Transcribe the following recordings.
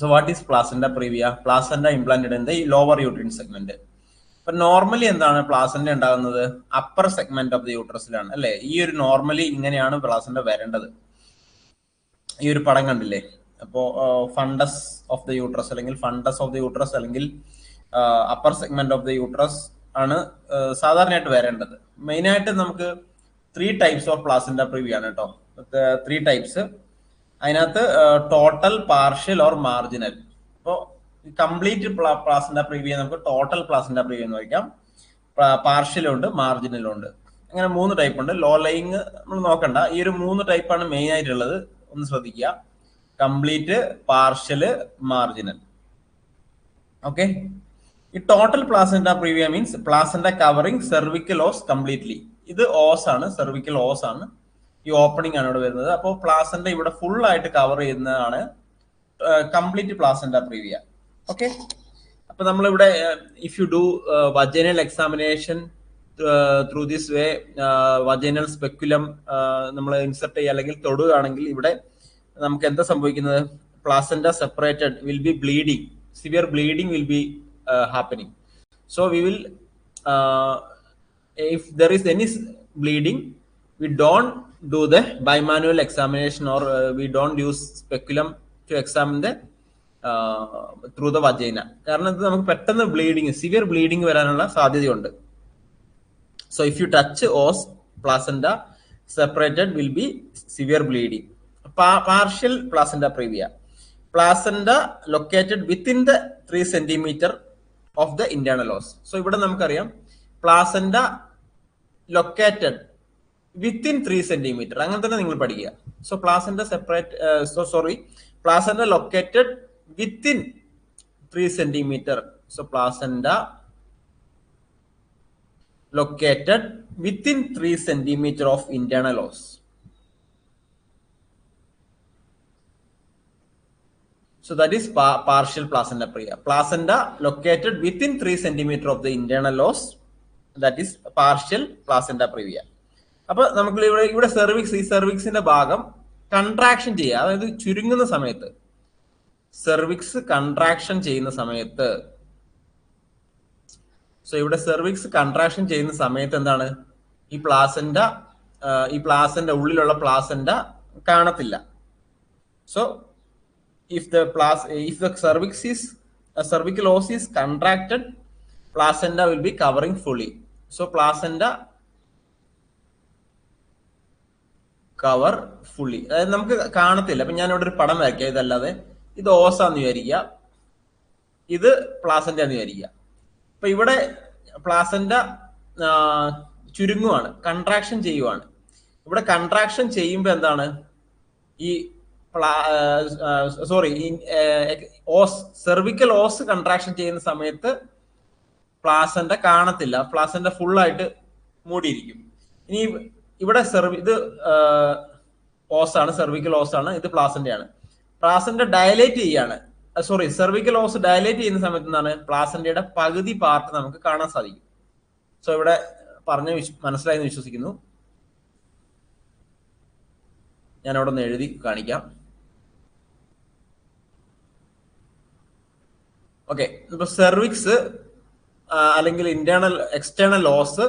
So what is placenta previa placenta implanted in the lower uterine segment ഇപ്പൊ normally എന്താണ് placenta ഉണ്ടാകുന്നത്? Upper segment of the യൂട്രസിലാണ് അല്ലെ? ഈ ഒരു നോർമലി ഇങ്ങനെയാണ് പ്ലാസന്റ വരേണ്ടത്. ഈ ഒരു പടം കണ്ടില്ലേ? അപ്പോ ഫണ്ടസ് ഓഫ് ദ യൂട്രസ് അല്ലെങ്കിൽ ഫണ്ടസ് ഓഫ് ദി യൂട്രസ് അല്ലെങ്കിൽ upper segment of the uterus ആണ് സാധാരണയായിട്ട് വരേണ്ടത്. മെയിനായിട്ട് നമുക്ക് three types of placenta previa ആണ് കേട്ടോ ത്രീ ടൈപ്സ് അതിനകത്ത് ടോട്ടൽ പാർഷ്യൽ ഓർ മാർജിനൽ അപ്പോൾ കംപ്ലീറ്റ് പ്ലാസന്റ പ്രിവ്യൂ നമുക്ക് ടോട്ടൽ പ്ലാസന്റ പ്രിവ്യൂ എന്ന് വയ്ക്കാം. പാർഷ്യലുണ്ട് ഉണ്ട് മാർജിനലും ഉണ്ട്. അങ്ങനെ മൂന്ന് ടൈപ്പ് ഉണ്ട്. ലോ ലൈങ് നമ്മൾ നോക്കണ്ട. ഈ ഒരു മൂന്ന് ടൈപ്പാണ് മെയിൻ ആയിട്ടുള്ളത്. ഒന്ന് ശ്രദ്ധിക്കുക. കംപ്ലീറ്റ് പാർഷ്യൽ മാർജിനൽ ഓക്കെ ഈ total placenta previa means placenta covering cervical os completely ഇത് ഓസ് ആണ് സെർവിക്കൽ ഓസ് ആണ്. ഈ ഓപ്പണിംഗ് ആണ് ഇവിടെ വരുന്നത്. അപ്പോൾ പ്ലാസന്റ ഇവിടെ ഫുൾ ആയിട്ട് കവർ ചെയ്യുന്നതാണ് കംപ്ലീറ്റ് പ്ലാസന്റ പ്രീവിയ. ഓക്കെ അപ്പൊ നമ്മളിവിടെ if you do vaginal examination through this way vaginal speculum നമ്മൾ ഇൻസെർട്ട് ചെയ്യുക അല്ലെങ്കിൽ തൊടുകയാണെങ്കിൽ ഇവിടെ നമുക്ക് എന്താ സംഭവിക്കുന്നത്? Placenta separated will be bleeding severe bleeding will be happening so we will if there is any bleeding we don't do the bimanual examination or uh, we don't use speculum to examine the through the vagina കാരണം ഇത് നമുക്ക് പെട്ടെന്ന് bleeding severe bleeding വരാനുള്ള സാധ്യതയുണ്ട്. So if you touch os placenta separated will be severe bleeding partial placenta previa placenta located within the three centimetre of the internal os so ഇവിടെ നമുക്കറിയാം placenta located within three centimetre അങ്ങനെ തന്നെ നിങ്ങൾ പഠിക്കുക so placenta separate so sorry placenta located within three centimetre so placenta located within three centimetre of internal os So that is pa partial placenta pria. Placenta located within 3 centimeter of the internal os. That is partial placenta previa. അപ്പൊ നമുക്ക് ഇവിടെ ഇവിടെ cervix ഈ സെർവിക്സിന്റെ ഭാഗം contraction ചെയ്യുക. അതായത് ചുരുങ്ങുന്ന സമയത്ത്. Cervix contraction ചെയ്യുന്ന സമയത്ത്. സോ ഇവിടെ സെർവിക്സ് കൺട്രാക്ഷൻ ചെയ്യുന്ന സമയത്ത് എന്താണ്? ഈ പ്ലാസന്റ ഈ പ്ലാസന്റെ ഉള്ളിലുള്ള പ്ലാസന്റ കാണത്തില്ല. So if the പ്ലാസ് if the cervix is a cervical is contracted placenta will will be fully so so placenta cover fully അതായത് നമുക്ക് കാണത്തില്ല. അപ്പൊ ഞാൻ ഇവിടെ ഒരു പടം വരയ്ക്കാം. ഇതല്ലാതെ ഇത് ഓസാന്ന് വിചാരിക്കുക. ഇത് പ്ലാസന്റ എന്ന് വിചാരിക്കുക. അപ്പൊ ഇവിടെ പ്ലാസന്റ ചുരുങ്ങുവാണ്. കൺട്രാക്ഷൻ ചെയ്യുവാണ്. ഇവിടെ കൺട്രാക്ഷൻ ചെയ്യുമ്പോൾ എന്താണ്? ഈ sorry os cervical os contraction ചെയ്യുന്ന സമയത്ത് പ്ലാസന്റെ കാണത്തില്ല. പ്ലാസന്റെ ഫുള്ളായിട്ട് മൂടിയിരിക്കും. ഇനി ഇവിടെ സെർവി ഇത് ഓസ് ആണ് സെർവിക്കൽ ഓസ് ആണ് ഇത് പ്ലാസന്റെ ആണ് പ്ലാസന്റെ ഡയലേറ്റ് ചെയ്യാണ് സോറി സെർവിക്കൽ ഓസ് ഡയലേറ്റ് ചെയ്യുന്ന സമയത്ത് എന്താണ്? പ്ലാസന്റയുടെ പകുതി പാർട്ട് നമുക്ക് കാണാൻ സാധിക്കും. സോ ഇവിടെ പറഞ്ഞ മനസ്സിലായെന്ന് വിശ്വസിക്കുന്നു. ഞാൻ അവിടെ ഒന്ന് എഴുതി കാണിക്കാം. ഓക്കെ ഇപ്പൊ സെർവിക്സ് അല്ലെങ്കിൽ ഇന്റേണൽ എക്സ്റ്റേണൽ ലോസ്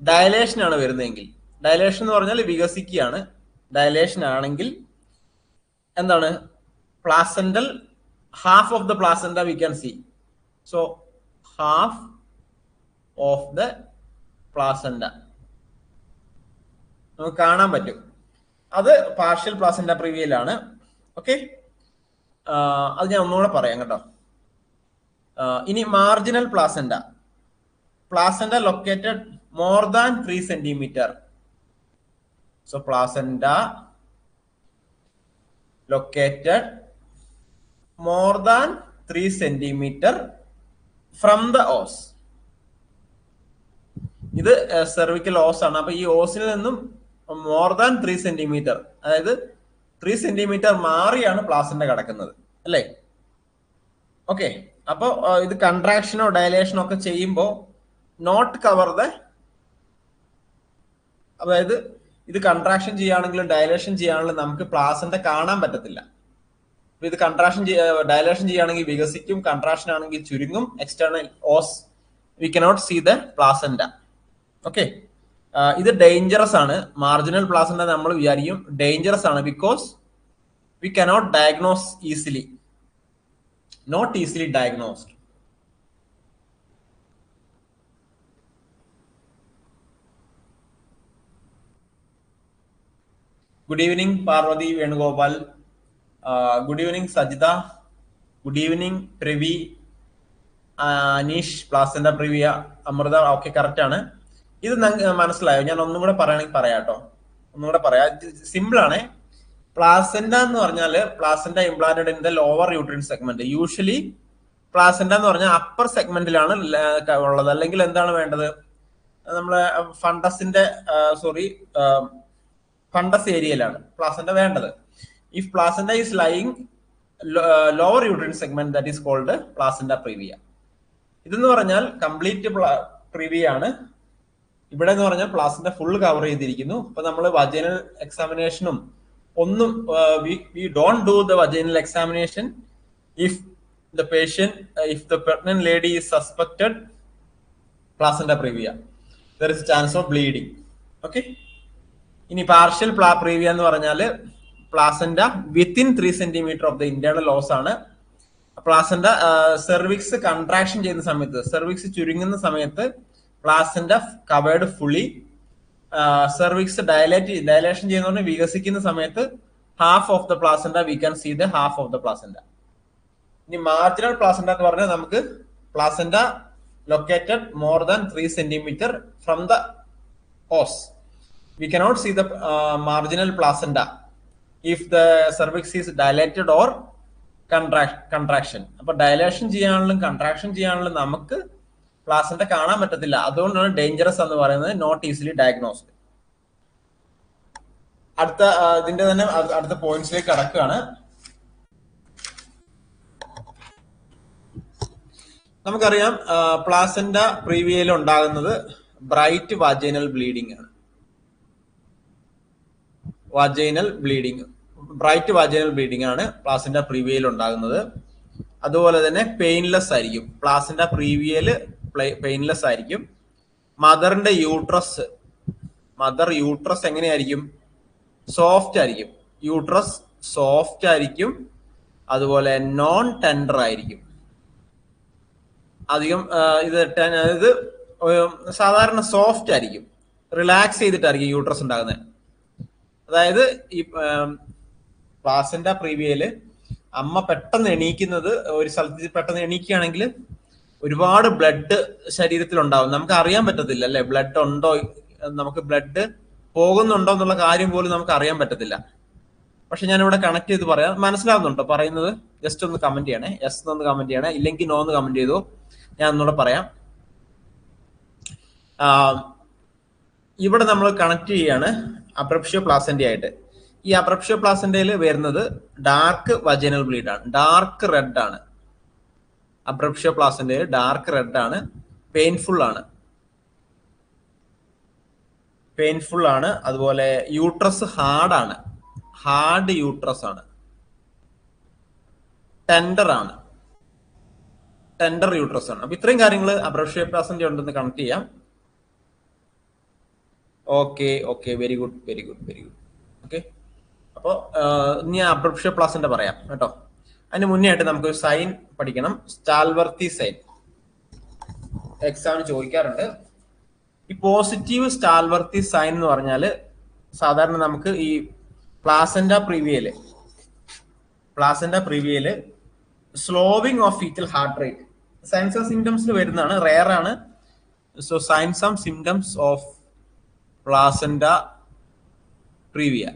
ഡയലേഷൻ ആണ് വരുന്നതെങ്കിൽ ഡയലേഷൻ എന്ന് പറഞ്ഞാൽ വികസിക്കുകയാണ്. ഡയലേഷൻ ആണെങ്കിൽ എന്താണ്? Placental half of the placenta we can see so half of the placenta നമുക്ക് കാണാൻ പറ്റും. അത് പാർഷ്യൽ പ്ലാസന്റ പ്രിവിയലാണ് ഓക്കെ അത് ഞാൻ ഒന്നുകൂടെ പറയാം കേട്ടോ. ഇനി marginal placenta placenta located more than three centimetre so placenta located more than three centimetre from the os ഇത് സെർവിക്കൽ ഓസ് ആണ്. അപ്പൊ ഈ ഓസിൽ നിന്നും മോർ ദാൻ ത്രീ സെന്റിമീറ്റർ അതായത് ത്രീ സെന്റിമീറ്റർ മാറിയാണ് പ്ലാസന്റ കിടക്കുന്നത്. അല്ലേ? ഓക്കെ അപ്പൊ ഇത് കൺട്രാക്ഷനോ ഡയലേഷനോ ഒക്കെ ചെയ്യുമ്പോൾ നോട്ട് കവർ ദ അതായത് ഇത് കൺട്രാക്ഷൻ ചെയ്യുകയാണെങ്കിലും ഡയലേഷൻ ചെയ്യുകയാണെങ്കിലും നമുക്ക് പ്ലാസന്റ കാണാൻ പറ്റത്തില്ല. ഇത് കൺട്രാക്ഷൻ ഡയലേഷൻ ചെയ്യുകയാണെങ്കിൽ വികസിക്കും കൺട്രാക്ഷൻ ആണെങ്കിൽ ചുരുങ്ങും external os we cannot see the placenta okay ഇത് ഡേഞ്ചറസ് ആണ്. മാർജിനൽ പ്ലാസന്റ നമ്മൾ വിചാരിക്കും ഡേഞ്ചറസ് ആണ് because we cannot diagnose easily not easily diagnosed good evening Parvathi Venugopal good evening Sajitha good evening Pravi Aneesh placenta previa Amritha okay correct ആണ്. ഇത് മനസ്സിലായോ? ഞാൻ ഒന്നും കൂടെ പറയണമെങ്കിൽ പറയാട്ടോ ഒന്നും കൂടെ പറയാം. സിമ്പിൾ ആണ്. പ്ലാസന്റ എന്ന് പറഞ്ഞാൽ placenta implanted in the lower uterine segment usually placenta എന്ന് പറഞ്ഞാൽ അപ്പർ സെഗ്മെന്റിലാണ് ഉള്ളത്. അല്ലെങ്കിൽ എന്താണ് വേണ്ടത്? നമ്മളെ ഫണ്ടസിന്റെ സോറി ഫണ്ടസ് ഏരിയയിലാണ് പ്ലാസന്റ വേണ്ടത്. If placenta is lying lower uterine segment that is called placenta previa ഇതെന്ന് പറഞ്ഞാൽ കംപ്ലീറ്റ് പ്രീവിയ ആണ്. ഇവിടെ എന്ന് പറഞ്ഞാൽ പ്ലാസന്റ ഫുൾ കവർ ചെയ്തിരിക്കുന്നു. ഇപ്പൊ നമ്മൾ വജൈനൽ എക്സാമിനേഷനും ഒന്നും we don't do the vaginal examination if the patient if the pregnant lady is suspected placenta previa there is chance of bleeding okay ഇനി പാർഷ്യൽ പ്ലാ പ്രീവിയ എന്ന് പറഞ്ഞാൽ placenta within three centimetre of the internal os ആണ്. Placenta cervix contraction ചെയ്യുന്ന സമയത്ത് cervix ചുരുങ്ങുന്ന സമയത്ത് placenta covered fully cervix dilate dilation ചെയ്യുന്ന വികസിക്കുന്ന സമയത്ത് half of the placenta we can see the half of the placenta ഇനി മാർജിനൽ പ്ലാസന്റ എന്ന് പറഞ്ഞാൽ നമുക്ക് placenta located more than three centimetre from the os we cannot see the uh, marginal placenta if the cervix is dilated or contraction. അപ്പൊ dilation ചെയ്യാനുള്ള contraction ചെയ്യാനുള്ള നമുക്ക് placenta കാണാൻ പറ്റത്തില്ല. അതുകൊണ്ടാണ് ഡേഞ്ചറസ് എന്ന് പറയുന്നത് നോട്ട് ഈസിലി ഡയഗ്നോസ്ഡ് അടുത്ത ഇതിന്റെ തന്നെ അടുത്ത പോയിന്റ്സിലേക്ക് കടക്കുകയാണ്. നമുക്കറിയാം പ്ലാസന്റ പ്രീവിയയിൽ ഉണ്ടാകുന്നത് ബ്രൈറ്റ് വാജൈനൽ ബ്ലീഡിംഗ് ആണ്. Vaginal bleeding bright vaginal bleeding ആണ് പ്ലാസിന്റെ പ്രീവിയയിൽ ഉണ്ടാകുന്നത്. അതുപോലെ തന്നെ പെയിൻലെസ് ആയിരിക്കും. പ്ലാസിന്റെ പ്രീവിയൽ പെയിൻലെസ് ആയിരിക്കും. മദറിന്റെ യൂട്രസ് മദർ യൂട്രസ് എങ്ങനെയായിരിക്കും? സോഫ്റ്റ് ആയിരിക്കും. യൂട്രസ് സോഫ്റ്റ് ആയിരിക്കും. അതുപോലെ നോൺ ടെൻഡർ ആയിരിക്കും. അധികം ഇത് ഇത് സാധാരണ സോഫ്റ്റ് ആയിരിക്കും. റിലാക്സ് ചെയ്തിട്ടായിരിക്കും യൂട്രസ് ഉണ്ടാകുന്നത്. അതായത് ഈ പ്ലാസന്റ പ്രീവിയയിൽ അമ്മ പെട്ടെന്ന് എണീക്കുന്നത് ഒരു സ്ഥലത്ത് പെട്ടെന്ന് എണീക്കുകയാണെങ്കിൽ ഒരുപാട് ബ്ലഡ് ശരീരത്തിൽ ഉണ്ടാവും നമുക്ക് അറിയാൻ പറ്റത്തില്ല അല്ലെ? ബ്ലഡ് ഉണ്ടോ? നമുക്ക് ബ്ലഡ് പോകുന്നുണ്ടോ എന്നുള്ള കാര്യം പോലും നമുക്ക് അറിയാൻ പറ്റത്തില്ല. പക്ഷെ ഞാൻ ഇവിടെ കണക്ട് ചെയ്ത് പറയാം. മനസ്സിലാവുന്നുണ്ടോ പറയുന്നത്? ജസ്റ്റ് ഒന്ന് കമന്റ് ചെയ്യണേ. യെസ് ഒന്ന് കമന്റ് ചെയ്യണേ. ഇല്ലെങ്കിൽ നോ എന്ന് കമന്റ് ചെയ്തു. ഞാൻ ഒന്നുകൂടെ പറയാം. ഇവിടെ നമ്മൾ കണക്ട് ചെയ്യാണ്. അപ്രപ്ഷ്യോ പ്ലാസന്റി ആയിട്ട് ഈ അപ്രപ്ഷ്യോ പ്ലാസന്റയിൽ വരുന്നത് ഡാർക്ക് വജനൽ ബ്ലീഡ് ആണ്. ഡാർക്ക് റെഡ് ആണ്. അപ്രപ്ഷ്യോ പ്ലാസന്റയിൽ ഡാർക്ക് റെഡ് ആണ്. പെയിൻഫുൾ ആണ്. പെയിൻഫുൾ ആണ്. അതുപോലെ യൂട്രസ് ഹാർഡ് ആണ്. ഹാർഡ് യൂട്രസ് ആണ്. ടെൻഡർ ആണ്. ടെൻഡർ യൂട്രസ് ആണ്. അപ്പൊ ഇത്രയും കാര്യങ്ങൾ അപ്രപ്ഷ്യോ പ്ലാസന്റ ഉണ്ടെന്ന് കണക്ട് ചെയ്യാം. Okay okay very good very good very good okay അപ്പോൾ ഇനി അബ്രപ്ഷ്യ പ്ലാസിന്റെ പറയാം കേട്ടോ. അതിന് മുന്നേ ആയിട്ട് നമുക്ക് സൈൻ പഠിക്കണം. സ്റ്റാൽവർത്തി സൈൻ എക്സാമിന് ചോദിക്കാറുണ്ട്. ഈ പോസിറ്റീവ് സ്റ്റാൽവർത്തി സൈൻ എന്ന് പറഞ്ഞാൽ സാധാരണ നമുക്ക് ഈ പ്ലാസന്റ പ്രീവിയൽ placenta പ്രീവിയൽ slowing of fetal heart rate signs and സിംറ്റംസിൽ വരുന്നതാണ്. റെയർ ആണ്. So signs and symptoms of placenta previa.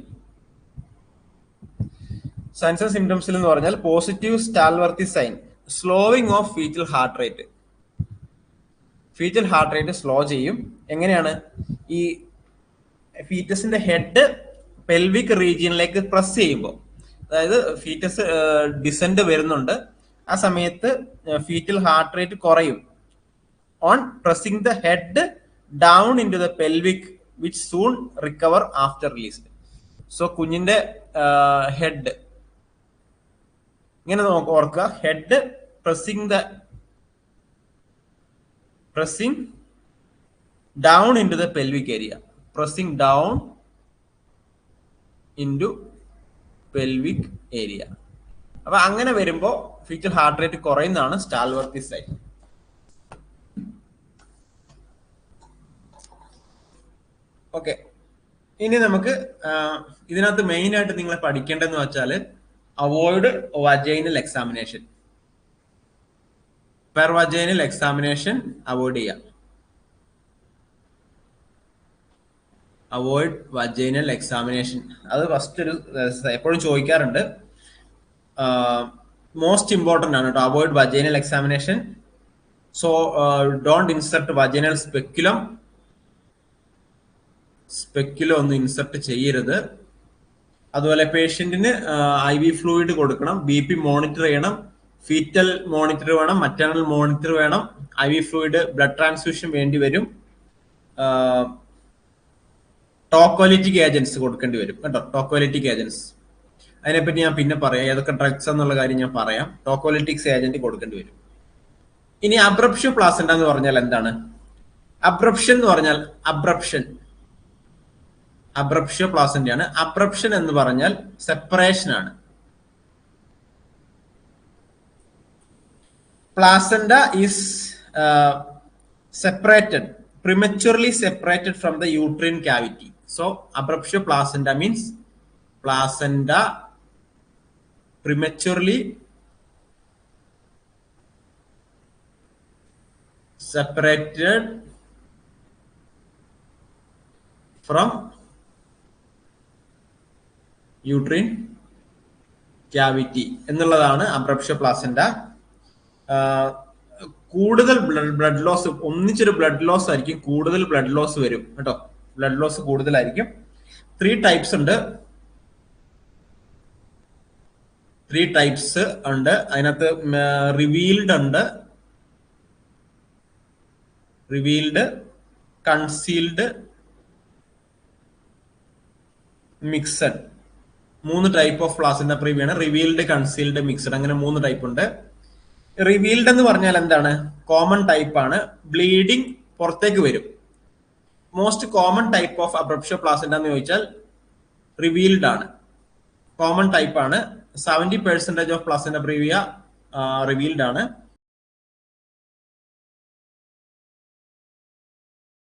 Signs and സിംറ്റംസിൽ എന്ന് പറഞ്ഞാൽ positive Stallworthy sign slowing of fetal heart rate fetal heart rate slow ചെയ്യും. എങ്ങനെയാണ്? ഈ ഫീറ്റസിന്റെ head pelvic റീജിയനിലേക്ക് press ചെയ്യുമ്പോൾ. അതായത് ഫീറ്റസ് ഡിസെൻഡ് വരുന്നുണ്ട്. ആ സമയത്ത് ഫീറ്റൽ ഹാർട്ട് റേറ്റ് കുറയും. On pressing the head down into the pelvic which soon recover after released so കുഞ്ഞിന്റെ ഹെഡ് ഇങ്ങനെ നോക്ക ഓർക്കുക. Head pressing the pressing down into the pelvic area pressing down into pelvic area അപ്പൊ അങ്ങനെ വരുമ്പോ feature heart rate കുറയുന്നതാണ് സ്റ്റാൽവർത്തി sign okay ഇനി നമുക്ക് ഇതിനകത്ത് മെയിൻ ആയിട്ട് നിങ്ങൾ പഠിക്കേണ്ടതെന്ന് വെച്ചാൽ avoid vaginal examination per vaginal examination avoid ചെയ്യാം. അവോയ്ഡ് വജൈനൽ എക്സാമിനേഷൻ അത് ഫസ്റ്റ് ഒരു എപ്പോഴും ചോദിക്കാറുണ്ട്. മോസ്റ്റ് ഇമ്പോർട്ടന്റ് ആണ് കേട്ടോ avoid vaginal examination so don't insert vaginal speculum speculum ഒന്നും ഇൻസെർട്ട് ചെയ്യരുത്. അതുപോലെ പേഷ്യന്റിന് ഐ വി ഫ്ലൂയിഡ് കൊടുക്കണം. ബി പി മോണിറ്റർ ചെയ്യണം. ഫീറ്റൽ മോണിറ്റർ വേണം. മറ്റേണൽ മോണിറ്റർ വേണം. I V fluid blood transfusion വേണ്ടി വരും. ടോക്കോലിറ്റിക് ഏജൻസ് കൊടുക്കേണ്ടി വരും. കേട്ടോ? ടോക്കോലിറ്റിക് ഏജൻസ് അതിനെപ്പറ്റി ഞാൻ പിന്നെ പറയാം. ഏതൊക്കെ ഡ്രഗ്സ് എന്നുള്ള കാര്യം ഞാൻ പറയാം. ടോക്കോലിറ്റിക്സ് ഏജന്റ് കൊടുക്കേണ്ടി വരും. ഇനി അബ്രപ്ഷൻ പ്ലാസന്റ എന്ന് പറഞ്ഞാൽ എന്താണ്? അബ്രപ്ഷൻ എന്ന് പറഞ്ഞാൽ അബ്രപ്ഷൻ അബ്രപ്ഷ്യോ പ്ലാസന്റ് ആണ് അബ്രപ്ഷൻ എന്ന് പറഞ്ഞാൽ സെപ്പറേഷൻ ആണ് placenta is separated prematurely separated from the uterine cavity so abruptio placenta means placenta prematurely separated from uterine cavity എന്നുള്ളതാണ് അബ്രപ്ഷ പ്ലാസന്റ. കൂടുതൽ ബ്ലഡ് ലോസ് ഒന്നിച്ചൊരു ബ്ലഡ് ലോസ് ആയിരിക്കും കൂടുതൽ ബ്ലഡ് ലോസ് വരും കേട്ടോ. ബ്ലഡ് ലോസ് കൂടുതലായിരിക്കും. ത്രീ ടൈപ്സ് ഉണ്ട്. Three types ഉണ്ട്. അതിനകത്ത് റിവീൽഡ് ഉണ്ട്. റിവീൽഡ് കൺസീൽഡ് മിക്സഡ് മൂന്ന് ടൈപ്പ് ഓഫ് പ്ലാസിന്റെ പ്രീവിയാണ് റിവീൽഡ് കൺസീൽഡ് മിക്സ്ഡ് അങ്ങനെ മൂന്ന് ടൈപ്പ് ഉണ്ട്. റിവീൽഡ് എന്ന് പറഞ്ഞാൽ എന്താണ്? കോമൺ ടൈപ്പ് ആണ്. ബ്ലീഡിങ് പുറത്തേക്ക് വരും. Most common type of abruptio placenta എന്ന് ചോദിച്ചാൽ റിവീൽഡ് ആണ്. കോമൺ ടൈപ്പ് ആണ്. Seventy percentage of placenta previa revealed ആണ്.